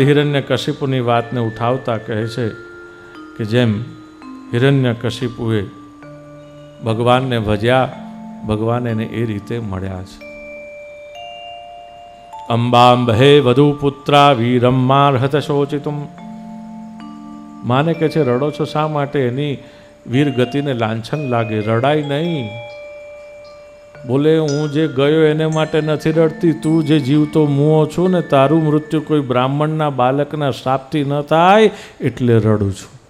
હિરણ્ય કશિપુની વાતને ઉઠાવતા કહે છે કે જેમ હિરણ્ય કશિપુએ ભગવાનને ભજ્યા, ભગવાન એને એ રીતે મળ્યા છે. અંબાંબહે વધુ પુત્રા વીરમ્માર્હત શોચિતું માને કે છે, રડો છો શા માટે? એની વીર ગતિને લાંછન લાગે. રડાય નહીં. બોલે, હું જે ગયો એને માટે નથી રડતી, તું જે જીવતો મુઓ છું ને, તારું મૃત્યુ કોઈ બ્રાહ્મણના બાલકના શ્રાપથી ન થાય એટલે રડું છું.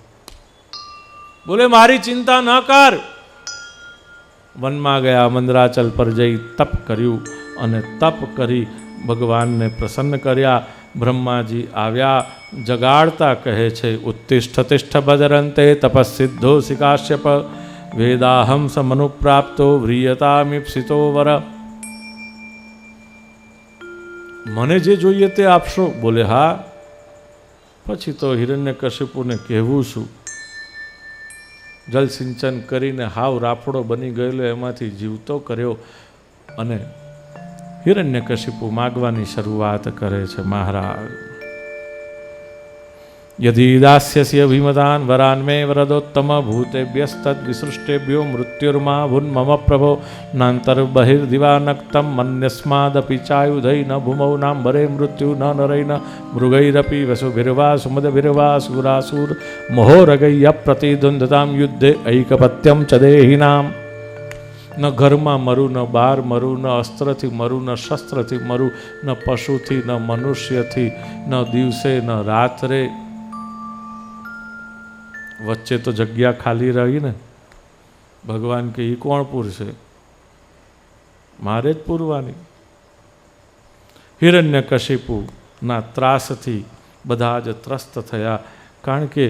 બોલે, મારી ચિંતા ન કર. વનમાં ગયા મંદરાચલ પર જઈ તપ કર્યું અને તપ કરી ભગવાનને પ્રસન્ન કર્યા. બ્રહ્માજી આવ્યા, જગાડતા કહે છે, ઉત્તિષ્ઠ, તિષ્ઠ ભદરંતે તપસ્સિદ્ધો શિકાશ્યપ. વેદાહમ સમનુપ્રાપ્તો વ્રિયતામીપ્સિતો વર મને જે જોઈએ તે આપશો બોલે હા પછી તો હિરણ્ય કશ્યપુને કહેવું છું જલ સિંચન કરીને હાવ રાફડો બની ગયેલો એમાંથી જીવતો કર્યો અને હિરણ્ય કશિપુ માગવાની શરૂઆત કરે છે, મહારાજ. યદિ दास्यसि વરદોત્તમ ભૂતેભ્યસ્તદ વિસૃષ્ટેભ્યો મૃત્યુર્મા ભુન મમ પ્રભો નાંતર બહિર્દિવાનક્તમ મન્યસ્માદપી ચાયુધૈ ન ભૂમૌ નાંબરે મૃત્યુ ન નરૈ ન મૃગૈરપી વસુભિર્વા સુમદભિર્વા સુરાસુર મહોરગૈય પ્રતિદ્વંદતામ યુદ્ધે ઐકપત્યમ ચ દેહિનામ ન ઘરમાં મરું ન બહાર મરું ન અસ્ત્રથી મરું ન શસ્ત્રથી મરું ન પશુથી ન મનુષ્યથી ન દિવસે ન રાત્રે વચ્ચે તો જગ્યા ખાલી રહી ને. ભગવાન કે એ કોણ પૂરશે? મારે જ પૂરવાની. હિરણ્ય કશિપુના ત્રાસથી બધા જ ત્રસ્ત થયા. કારણ કે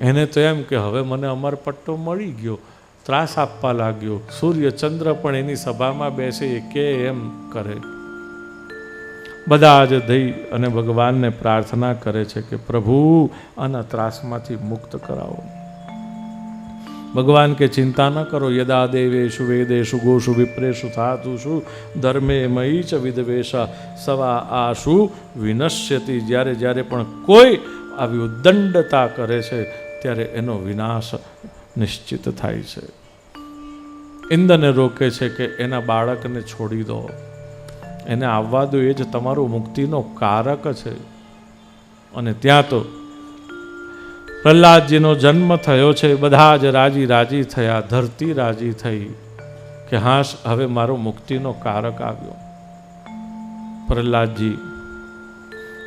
એને તો એમ કે, હવે મને અમરપટ્ટો મળી ગયો, ત્રાસ આપવા લાગ્યો. સૂર્ય ચંદ્ર પણ એની સભામાં બેસે એ કે એમ કરે. બધા જ દઈ અને ભગવાનને પ્રાર્થના કરે છે કે પ્રભુ, આના ત્રાસમાંથી મુક્ત કરાવો. ભગવાન કે ચિંતા ન કરો, યદા દેવેશુ વેદેશુ ગોષુ વિપ્રેશુ ધાતુષુ ધર્મે મયી ચ વિદવેશ સવા આશુ વિનશ્યતી. જ્યારે જ્યારે પણ કોઈ આવી ઉદંડતા કરે છે, ત્યારે એનો વિનાશ નિશ્ચિત થાય છે. ઇન્દ્રને રોકે છે કે એના બાળકને છોડી દો. એને આવવા દો એ જ તમારો મુક્તિનો કારક છે. અને ત્યાં તો પ્રહલાદજીનો જન્મ થયો છે, બધા જ રાજી રાજી થયા, ધરતી રાજી થઈ કે હાશ, હવે મારો મુક્તિનો કારક આવ્યો. પ્રહલાદજી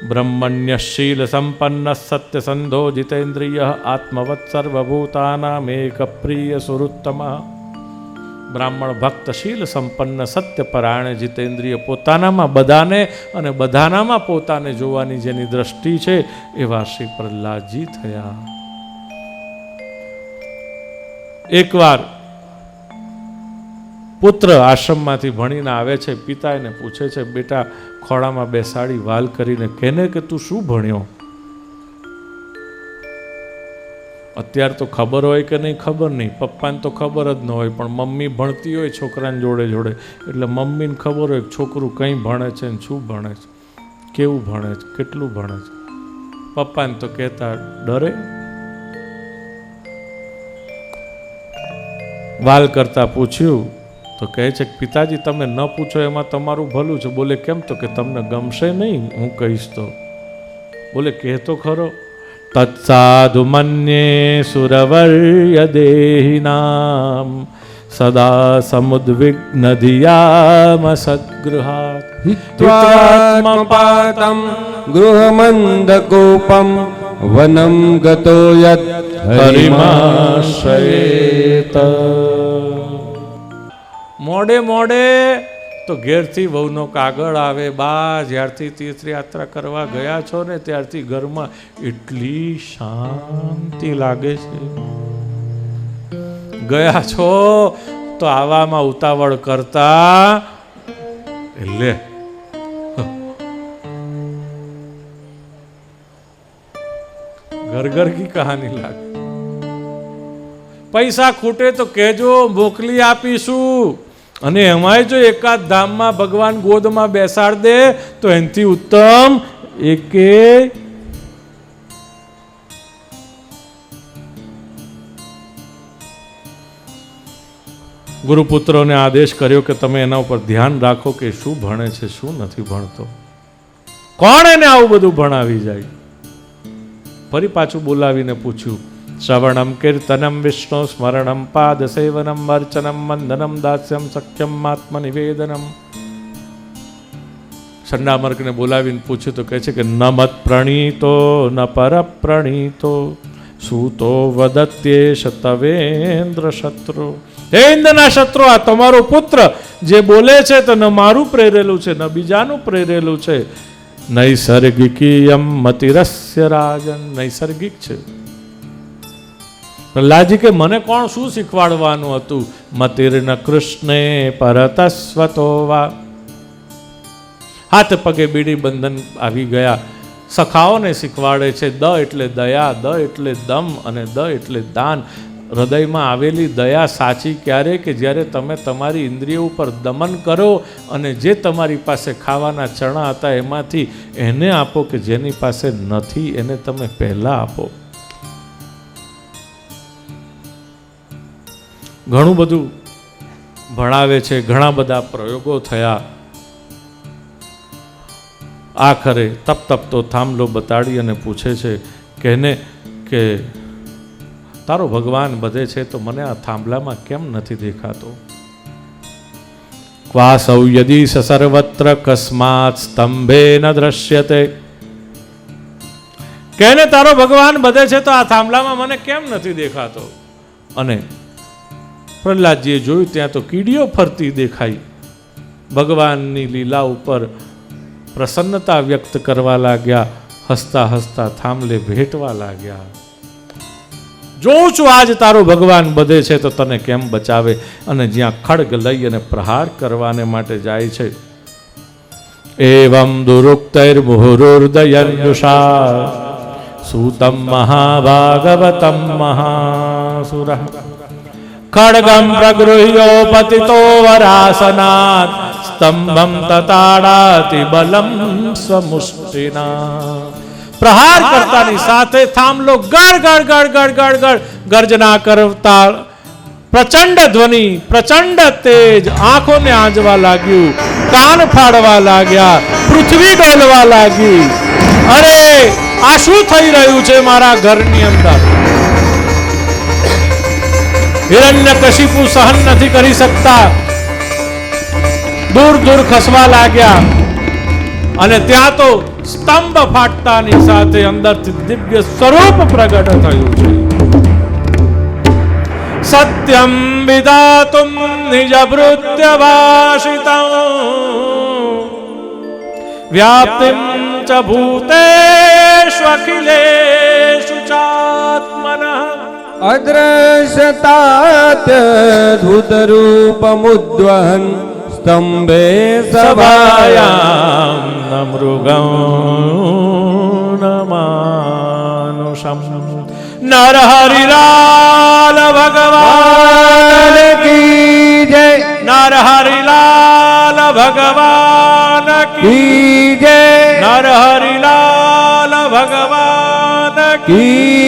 બ્રહ્મણ્યશીલ સંપન્ન સત્યસંધો જીતેન્દ્રિય, આત્મવત સર્વભૂતાનામેક પ્રિય સુરુત્તમા બ્રાહ્મણ ભક્તશીલ, સંપન્ન સત્યપરાયણ જીતેન્દ્રિય પોતાનામાં બધાને અને બધાનામાં પોતાને જોવાની જેની દ્રષ્ટિ છે, એવા શ્રી પ્રહલાદજી થયા. એકવાર પુત્ર આશ્રમમાંથી ભણીને આવે છે પિતા એને પૂછે છે, બેટા, ખોળામાં બેસાડી વાલ કરીને કેને કે તું શું ભણ્યો? અત્યારે તો ખબર હોય કે નહીં, ખબર નહીં. પપ્પાને તો ખબર જ ન હોય, પણ મમ્મી ભણતી હોય છોકરાને જોડે જોડે. એટલે મમ્મીને ખબર હોય કે છોકરું કંઈ ભણે છે ને શું ભણે છે, કેવું ભણે છે, કેટલું ભણે છે. પપ્પાને તો કહેતા ડરે. વાલ કરતા પૂછ્યું, તો કહે છે કે, પિતાજી, તમે ન પૂછો, એમાં તમારું ભલું છે. બોલે, કેમ તો કે તમને ગમશે નહીં? હું કહીશ તો. બોલે, કહેતો ખરો. તત્સાધુ મન્યે સુરવર્ય દેહિનામ સદા સમુદ્વિગ્ન ધિયામસદગૃહાત હિત્વાત્મપાતમ ગૃહમંદકોપમ વનમ ગતો યત હરિમાશ્રયેત મોડે મોડે તો ઘેરથી વહુનો કાગળ આવે, બા જ્યારથી તીર્થયાત્રા કરવા ગયા છો ને ત્યારથી ઘરમાં એટલી શાંતિ લાગે છે. ગયા છો તો આવામાં ઉતાવળ કરતા એટલે ઘર કી કહાની લાગે. પૈસા ખૂટે તો કહેજો, મોકલી આપીશું. અને એમાંય જો એકાદ ધામમાં ભગવાન ગોદમાં બેસાડ દે, તો એનાથી ઉત્તમ એકે ગુરુપુત્રોને આદેશ કર્યો કે તમે એના ઉપર ધ્યાન રાખો કે શું ભણે છે, શું નથી ભણતો. કોણ એને આવું બધું ભણાવી જાય? ફરી પાછું બોલાવીને પૂછ્યું શ્રવણમ કીર્તનમ વિષ્ણુ સ્મરણમ પાદ સેવનમ અર્ચનમ વંદનમ દાસ્યમ સખ્યમ આત્મ નિવેદનમ સંડામર્કને બોલાવીને પૂછ્યું તો કહે છે કે ન મત પ્રણીતો ન પર પ્રણીતો સૂતો વદત્યે શતવેન્દ્ર શત્રુ હે ઇન્દ્રના શત્રુ આ તમારો પુત્ર જે બોલે છે તો ન મારું પ્રેરેલું છે ન બીજાનું પ્રેરેલું છે નૈસર્ગિકીયમ મતિરસ્ય રાજન નૈસર્ગિક છે પ્રહલાદજી કે, મને કોણ શું શીખવાડવાનું હતું? મતિર્ન કૃષ્ણે પરતસ્વતોવા. હાથ પગે બીડી બંધન આવી ગયા. સખાઓને શીખવાડે છે, દ એટલે દયા, દ એટલે દમ અને દ એટલે દાન. હૃદયમાં આવેલી દયા સાચી ક્યારે? કે જ્યારે તમે તમારી ઇન્દ્રિયો ઉપર દમન કરો અને જે તમારી પાસે ખાવાના ચણા હતા એમાંથી એને આપો કે જેની પાસે નથી, એને તમે પહેલાં આપો. ઘણું બધું ભણાવે છે, ઘણા બધા પ્રયોગો થયા. આખરે તપ તપ તો થાંભલો બતાડી અને પૂછે છે કેને કે તારો ભગવાન બધે છે તો મને આ થાંભલામાં કેમ નથી દેખાતો? ક્વાસૌ યદિ સર્વત્ર કસ્માત સ્તંભે ન દ્રશ્યતે. કે એને તારો ભગવાન બધે છે તો આ થાંભલામાં મને કેમ નથી દેખાતો? અને પ્રહલાદજીએ જોયું, ત્યાં તો કીડીઓ ફરતી દેખાઈ. ભગવાનની લીલા ઉપર પ્રસન્નતા વ્યક્ત કરવા લાગ્યા, હસતા હસતા થાંભલે ભેટવા લાગ્યા. જોઉં છું, આજ તારો ભગવાન બધે છે, તો તને કેમ બચાવે? અને જ્યાં ખડગ લઈ અને પ્રહાર કરવાને માટે જાય છે. એવમ દુરુક્તૈર મુહુરુર્દયન્યુષા, સુતમ મહાભાગવતમ મહાસુર. ખડગમ પ્રગૃહ્યો પતિતો વરાસના સ્તંભમ તતાડાતિ બલમ સ્વમુષ્ટિના પ્રહાર કરતાની સાથે થાંભલો ગળ ગળ ગળ ગળ ગડ ગડ ગર્જના કરતા પ્રચંડ ધ્વનિ પ્રચંડ તેજ આંખોને આંજવા લાગ્યું કાન ફાડવા લાગ્યા પૃથ્વી ડોલવા લાગી અરે આ શું થઈ રહ્યું છે મારા ઘરની અંદર હિરણ્ય કશિપુ સહન નથી કરી શકતા. દૂર દૂર ખસવા લાગ્યા. અને ત્યાં તો સ્તંભ ફાટતાની સાથે અંદરથી દિવ્ય સ્વરૂપ પ્રગટ થયું છે. સત્યમ વિદાતુમ નિજ ભૃત્ય ભાષિત વ્યાપ્તિમ ચ ભૂતેષુ અદ્રશતાત્યુતરૂપમુદ્વહન સ્તંભે સભાયામ મૃગં નમાનુષમ નરહરિલાલ ભગવાન કી જય નરહરિલાલ ભગવાન કી જય નરહરિલાલ ભગવાન કી